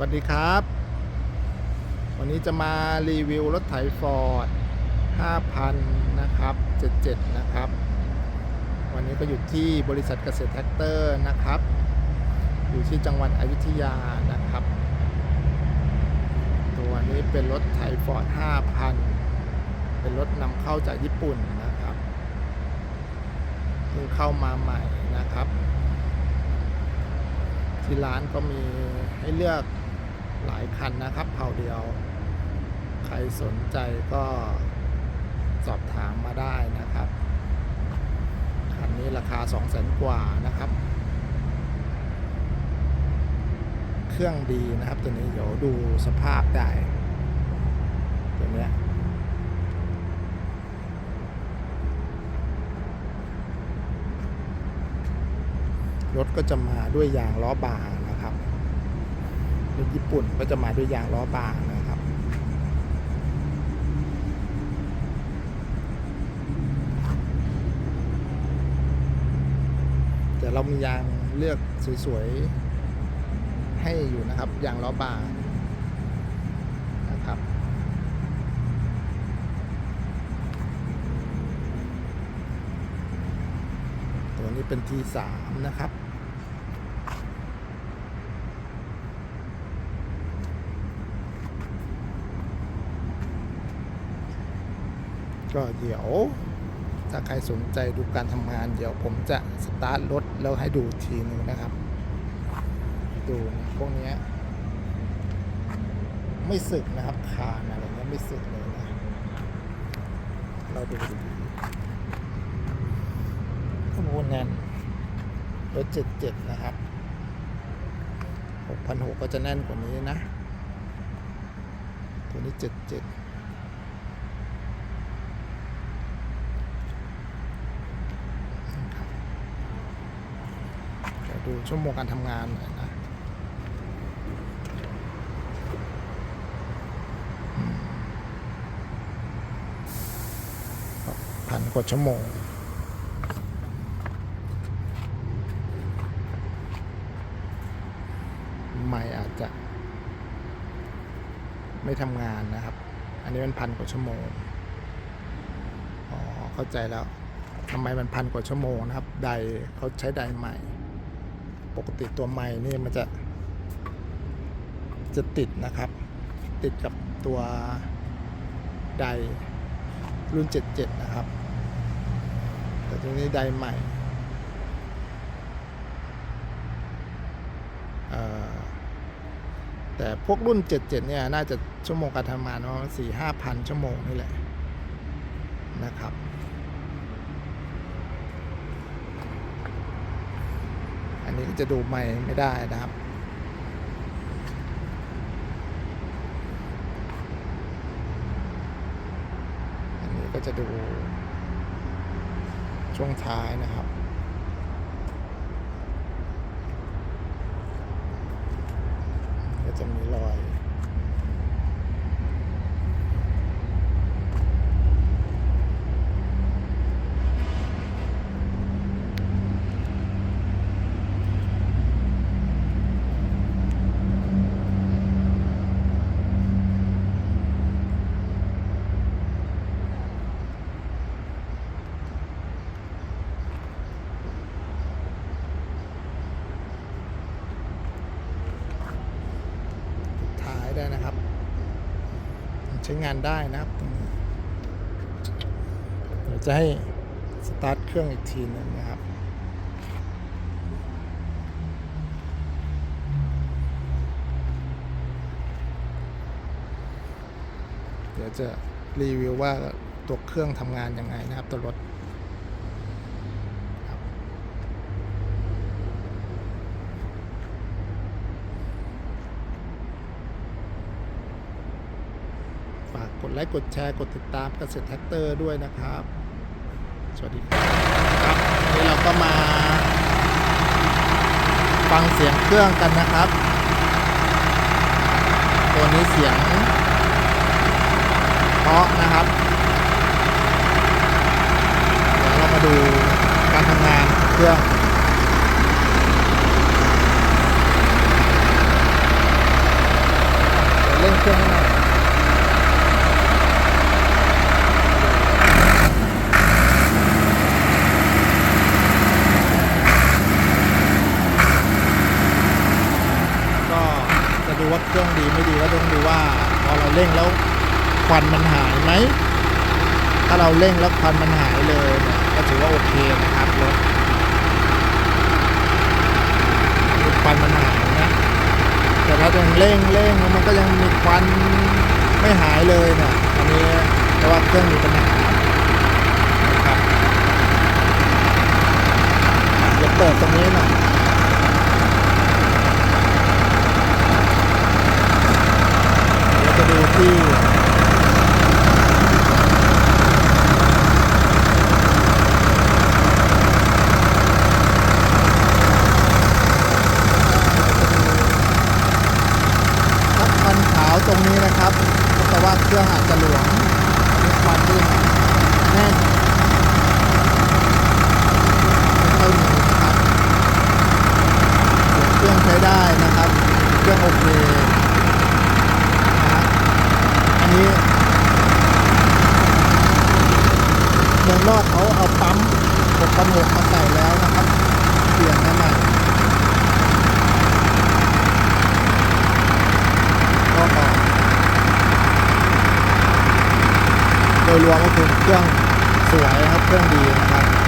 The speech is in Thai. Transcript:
วัสดีครับ วันนี้จะมารีวิวรถไถฟอร์ด5,000 นะครับ 77 นะครับ วันนี้ก็อยู่ที่บริษัทเกษตรแท็กเตอร์นะครับ อยู่ที่จังหวัดอยุธยานะครับ ตัวนี้เป็นรถไถฟอร์ด5,000 เป็นรถนำเข้าจากญี่ปุ่นนะครับเพิ่งเข้ามาใหม่นะครับที่ร้านก็มีให้เลือก หลายคันนะครับเผาเดียว ใครสนใจก็สอบถามมาได้นะครับ คันนี้ราคา2 0 0 0 0 0กว่านะครับ เครื่องดีนะครับตัวนี้เดี๋ยวดูสภาพได้ ตัวเนี้ยรถก็จะมาด้วยยางล้อบางน รถญี่ปุ่นก็จะมาด้วยยางล้อบางนะครับ แต่เรามียางเลือกสวยๆ ให้อยู่นะครับ ยางล้อบางนะครับตัวนี้เป็น T3 นะครับ ก็เดี๋ยวถ้าใครสนใจดูการทำงาน เดี๋ยวผมจะสตาร์ทรถแล้วให้ดูทีหนึ่งนะครับ ดูนะพวกนี้ไม่สึกนะครับคานอะไรเงี้ยไม่สึกเลยนะเราดูดีข้อมูลแน่นรถ77นะครับ6,600ก็จะแน่นกว่านี้นะ ตัวนี้77นะครับ ดูชั่วโมงการทำงานหน่อยนะพันกว่าชั่วโมงไม่อาจจะ ไม่ทำงานนะครับ อันนี้มันพันกว่าชั่วโมง อ๋อ เข้าใจแล้วทำไมมันพันกว่าชั่วโมงนะครับไดเขาใช้ไดใหม่ ปกติตัวใหม่นี่มันจะ จะติดนะครับ ติดกับตัวไดรุ่น 77 นะครับ แต่ตัวนี้ไดใหม่แต่พวกรุ่น 77 เนี่ย น่าจะชั่วโมงการทำงานประมาณสี่ห้าพันชั่วโมงนี่แหละนะครับ นี้ก็จะดูไม่ไม่ได้นะครับ อันนี้ก็จะดูช่วงท้ายนะครับก็จะมีรอย ท้าย ได้นะครับ ใช้งานได้นะครับตรงนี้เดี๋ยวจะให้สตาร์ทเครื่องอีกทีหนึงนะครับเดี๋ยวจะรีวิวว่าตัวเครื่องทำงานยังไงนะครับตัวรถากกดไลค์กดแชร์กดติดตามเกษตรแท็กเตอร์ด้วยนะครับ สวัสดีครับนนี้เราก็มาฟังเสียงเครื่องกันนะครับ ตัวนี้เสียงเพราะนะครับเดี๋ยวเรามาดูการทำงานเครื่อง ค เครื่องให้หน่อยก็ จะดูว่าเครื่องดีไม่ดีก็ต้องดูว่าพอเราเร่งแล้วควันมันหายไหม ถ้าเราเร่งแล้วควันมันหายเลยเนี่ยก็ถือว่าโอเคนะครับรถควันมันหายนะแต่ถ้ายังเร่งเร่งแล้วมันก็ยังมีควันไม่หายเลยเนี่ยอันนี้เพราะว่าเครื่องมีปัญหานะครับเดี๋ยวเปิดตรงนี้หน่อยเดี๋ยวจะดู ที่ทับควันขาวตรงนี้นะครับแต่ว่าเครื่องอาจจะหลวมมีควันที่แน่นไม่ค่อยมีนะครับเครื่องใช้ได้นะครับ เครื่องโอเคนะฮะอันนี้เมืองนอกเขาเอาปั๊ม 6มาใส่แล้วนะครับ เปลี่ยนมาใหม่ก็พอโดยรวมก็คือเครื่องสวยนะครับ เครื่องดีนะครับ